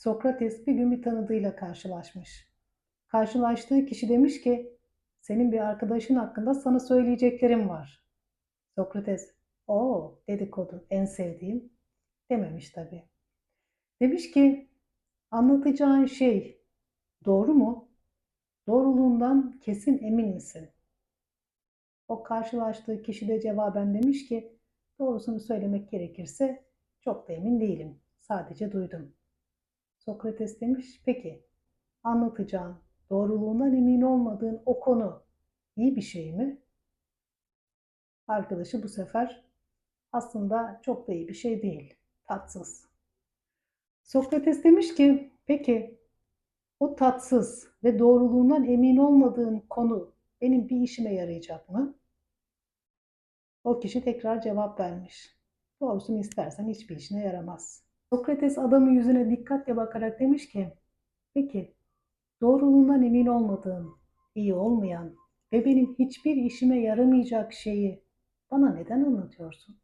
Sokrates bir gün bir tanıdığıyla karşılaşmış. Karşılaştığı kişi demiş ki, senin bir arkadaşın hakkında sana söyleyeceklerim var. Sokrates, o dedikodu en sevdiğim dememiş tabii. Demiş ki, anlatacağın şey doğru mu? Doğruluğundan kesin emin misin? O karşılaştığı kişi de cevaben demiş ki, doğrusunu söylemek gerekirse çok da emin değilim. Sadece duydum. Sokrates demiş, peki anlatacağın, doğruluğundan emin olmadığın o konu iyi bir şey mi? Arkadaşı bu sefer aslında çok da iyi bir şey değil, tatsız. Sokrates demiş ki, peki o tatsız ve doğruluğundan emin olmadığın konu benim bir işime yarayacak mı? O kişi tekrar cevap vermiş. Doğrusunu istersen hiçbir işine yaramaz. Sokrates adamın yüzüne dikkatle bakarak demiş ki, peki doğruluğundan emin olmadığın, iyi olmayan ve benim hiçbir işime yaramayacak şeyi bana neden anlatıyorsun?